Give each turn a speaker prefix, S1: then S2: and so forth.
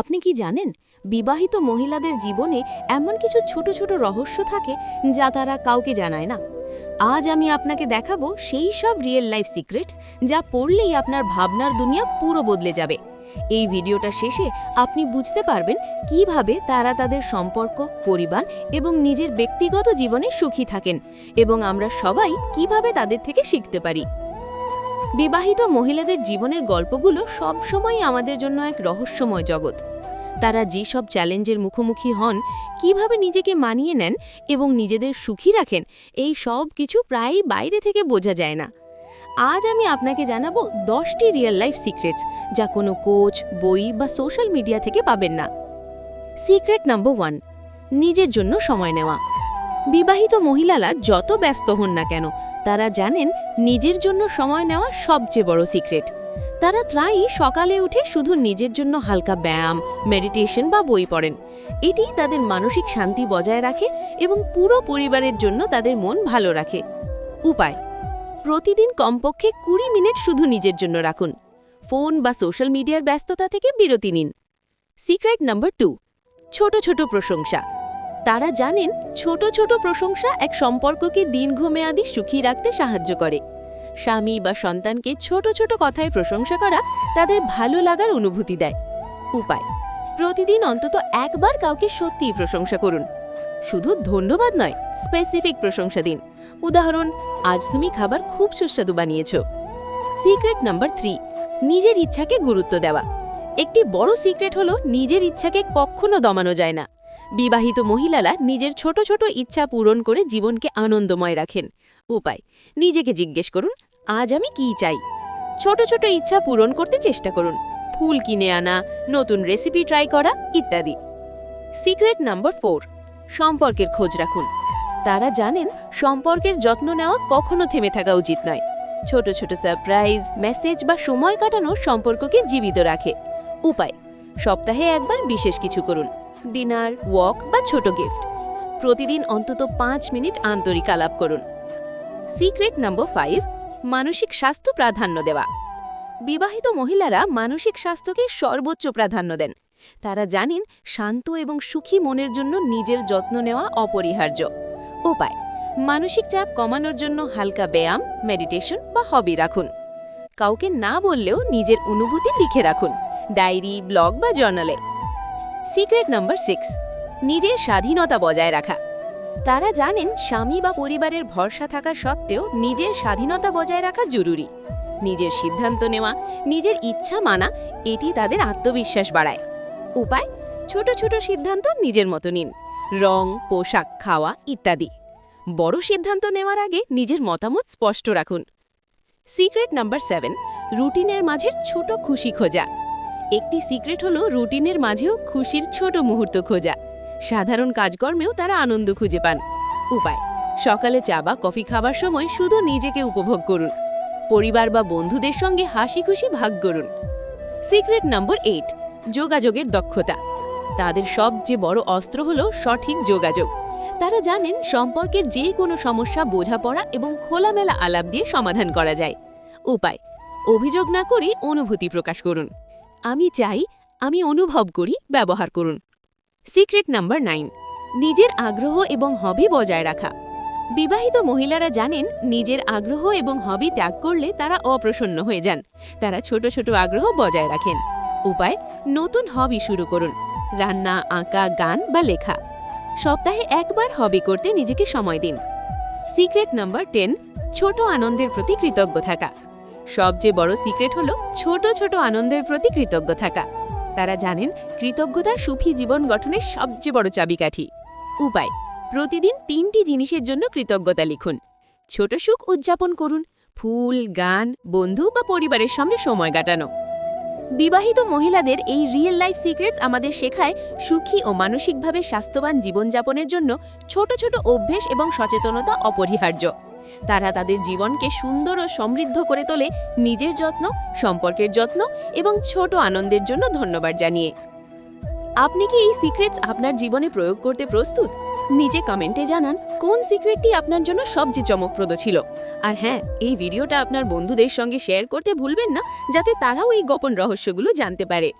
S1: আপনি কি জানেন, বিবাহিত মহিলাদের জীবনে এমন কিছু ছোট ছোট রহস্য থাকে যা তারা কাউকে জানায় না? আজ আমি আপনাকে দেখাবো সেই সব রিয়েল লাইফ সিক্রেটস যা পড়লেই আপনার ভাবনার দুনিয়া পুরো বদলে যাবে। এই ভিডিওটা শেষে আপনি বুঝতে পারবেন কীভাবে তারা তাদের সম্পর্ক, পরিবার এবং নিজের ব্যক্তিগত জীবনে সুখী থাকেন এবং আমরা সবাই কীভাবে তাদের থেকে শিখতে পারি। বিবাহিত মহিলাদের জীবনের গল্পগুলো সবসময় আমাদের জন্য এক রহস্যময় জগৎ। তারা যেসব চ্যালেঞ্জের মুখোমুখি হন, কীভাবে নিজেকে মানিয়ে নেন এবং নিজেদের সুখী রাখেন, এই সব কিছু প্রায়ই বাইরে থেকে বোঝা যায় না। আজ আমি আপনাকে জানাব দশটি রিয়েল লাইফ সিক্রেটস যা কোনো কোচ বই বা সোশ্যাল মিডিয়া থেকে পাবেন না। সিক্রেট নাম্বার ওয়ান নিজের জন্য সময় নেওয়া। বিবাহিত মহিলারা যত ব্যস্ত হন না কেন তারা জানেন নিজের জন্য সময় নেওয়া সবচেয়ে বড় সিক্রেট। তারা প্রায়ই সকালে উঠে শুধু নিজের জন্য হালকা ব্যায়াম, মেডিটেশন বা বই পড়েন। এটি তাদের মানসিক শান্তি বজায় রাখে এবং পুরো পরিবারের জন্য তাদের মন ভালো রাখে। উপায়, প্রতিদিন কমপক্ষে কুড়ি মিনিট শুধু নিজের জন্য রাখুন। ফোন বা সোশ্যাল মিডিয়ার ব্যস্ততা থেকে বিরতি নিন। সিক্রেট নাম্বার টু, ছোট ছোট প্রশংসা। তারা জানেন ছোট ছোট প্রশংসা এক সম্পর্ককে দীর্ঘমেয়াদী সুখী রাখতে সাহায্য করে। স্বামী বা সন্তানকে ছোট ছোট কথায় প্রশংসা করা তাদের ভালো লাগার অনুভূতি দেয়। উপায়, প্রতিদিন অন্তত একবার কাউকে সত্যিই প্রশংসা করুন। শুধু ধন্যবাদ নয় স্পেসিফিক প্রশংসা দিন। উদাহরণ, আজ তুমি খাবার খুব সুস্বাদু বানিয়েছ। সিক্রেট নাম্বার থ্রি নিজের ইচ্ছাকে গুরুত্ব দেওয়া। একটি বড় সিক্রেট হলো নিজের ইচ্ছাকে কখনো দমানো যায় না। বিবাহিত মহিলারা নিজের ছোট ছোট ইচ্ছা পূরণ করে জীবনকে আনন্দময় রাখেন। উপায়, নিজেকে জিজ্ঞেস করুন, আজ আমি কি চাই? ছোট ছোট ইচ্ছা পূরণ করতে চেষ্টা করুন, ফুল কিনে আনা, নতুন রেসিপি ট্রাই করা, ইত্যাদি। সিক্রেট নাম্বার ফোর সম্পর্কের খোঁজ রাখুন। তারা জানেন সম্পর্কের যত্ন নেওয়া কখনো থেমে থাকা উচিত নয়। ছোট ছোট সারপ্রাইজ মেসেজ বা সময় কাটানো সম্পর্ককে জীবিত রাখে। উপায়, সপ্তাহে একবার বিশেষ কিছু করুন। ডিনার, ওয়াক বা ছোট গিফট। প্রতিদিন অন্তত পাঁচ মিনিট আন্তরিক আলাপ করুন। সিক্রেট নম্বর ফাইভ, মানসিক স্বাস্থ্য প্রাধান্য দেওয়া। বিবাহিত মহিলারা মানসিক স্বাস্থ্যকে সর্বোচ্চ প্রাধান্য দেন। তারা জানেন শান্ত এবং সুখী মনের জন্য নিজের যত্ন নেওয়া অপরিহার্য। উপায়, মানসিক চাপ কমানোর জন্য হালকা ব্যায়াম, মেডিটেশন বা হবি রাখুন। কাউকে না বললেও নিজের অনুভূতি লিখে রাখুন। ডায়েরি, ব্লগ বা জার্নালে। সিক্রেট নাম্বার সিক্স, নিজের স্বাধীনতা বজায় রাখা। তারা জানেন স্বামী বা পরিবারের ভরসা থাকা সত্ত্বেও নিজের স্বাধীনতা বজায় রাখা জরুরি। নিজের সিদ্ধান্ত নেওয়া, নিজের ইচ্ছা মানা, এটি তাদের আত্মবিশ্বাস বাড়ায়। উপায়, ছোট ছোট সিদ্ধান্ত নিজের মতো নিন। রং, পোশাক, খাওয়া ইত্যাদি। বড় সিদ্ধান্ত নেওয়ার আগে নিজের মতামত স্পষ্ট রাখুন। সিক্রেট নাম্বার সেভেন, রুটিনের মাঝের ছোট খুশি খোঁজা। একটি সিক্রেট হলো রুটিনের মাঝেও খুশির ছোট মুহূর্ত খোঁজা। সাধারণ কাজকর্মেও তারা আনন্দ খুঁজে পান। উপায়, সকালে চা বা কফি খাবার সময় শুধু নিজেকে উপভোগ করুন। পরিবার বা বন্ধুদের সঙ্গে হাসি খুশি ভাগ করুন। সিক্রেট নম্বর এইট, যোগাযোগের দক্ষতা। তাদের সবচেয়ে বড় অস্ত্র হলো সঠিক যোগাযোগ। তারা জানেন সম্পর্কের যে কোনো সমস্যা বোঝাপড়া এবং খোলামেলা আলাপ দিয়ে সমাধান করা যায়। উপায়, অভিযোগ না করে অনুভূতি প্রকাশ করুন। আমি চাই আমি অনুভব করি, ব্যবহার করুন। Secret number nine. নিজের আগ্রহ এবং হবি বজায় রাখা। বিবাহিত মহিলারা জানেন, নিজের আগ্রহ এবং হবি ত্যাগ করলে তারা অপ্রসন্ন হয়ে যান। তারা ছোট ছোট আগ্রহ বজায় রাখেন। উপায়, নতুন হবি শুরু করুন। রান্না, আঁকা, গান বা লেখা। সপ্তাহে একবার হবি করতে নিজেকে সময় দিন। Secret number ten. ছোট আনন্দের প্রতি কৃতজ্ঞ থাকা। সবচেয়ে বড় সিক্রেট হলো ছোট ছোট আনন্দের প্রতি কৃতজ্ঞ থাকা। তারা জানেন কৃতজ্ঞতা সুখী জীবন গঠনের সবচেয়ে বড় চাবিকাঠি। উপায়, প্রতিদিন তিনটি জিনিসের জন্য কৃতজ্ঞতা লিখুন। ছোট সুখ উদযাপন করুন, ফুল, গান, বন্ধু বা পরিবারের সঙ্গে সময় কাটানো। বিবাহিত মহিলাদের এই রিয়েল লাইফ সিক্রেটস আমাদের শেখায় সুখী ও মানসিকভাবে স্বাস্থ্যবান জীবনযাপনের জন্য ছোট ছোট অভ্যেস এবং সচেতনতা অপরিহার্য। তারা তাদের জীবনকে সুন্দর ও সমৃদ্ধ করে তোলে নিজের যত্ন, সম্পর্কের যত্ন এবং ছোট আনন্দের জন্য ধন্যবাদ জানিয়ে। আপনি কি এই সিক্রেটস আপনার জীবনে প্রয়োগ করতে প্রস্তুত? নিজে কমেন্টে জানান, কোন সিক্রেটটি আপনার জন্য সবচেয়ে চমকপ্রদ ছিল? আর হ্যাঁ এই ভিডিওটা আপনার বন্ধুদের সঙ্গে শেয়ার করতে ভুলবেন না, যাতে তারাও এই গোপন রহস্যগুলো জানতে পারে।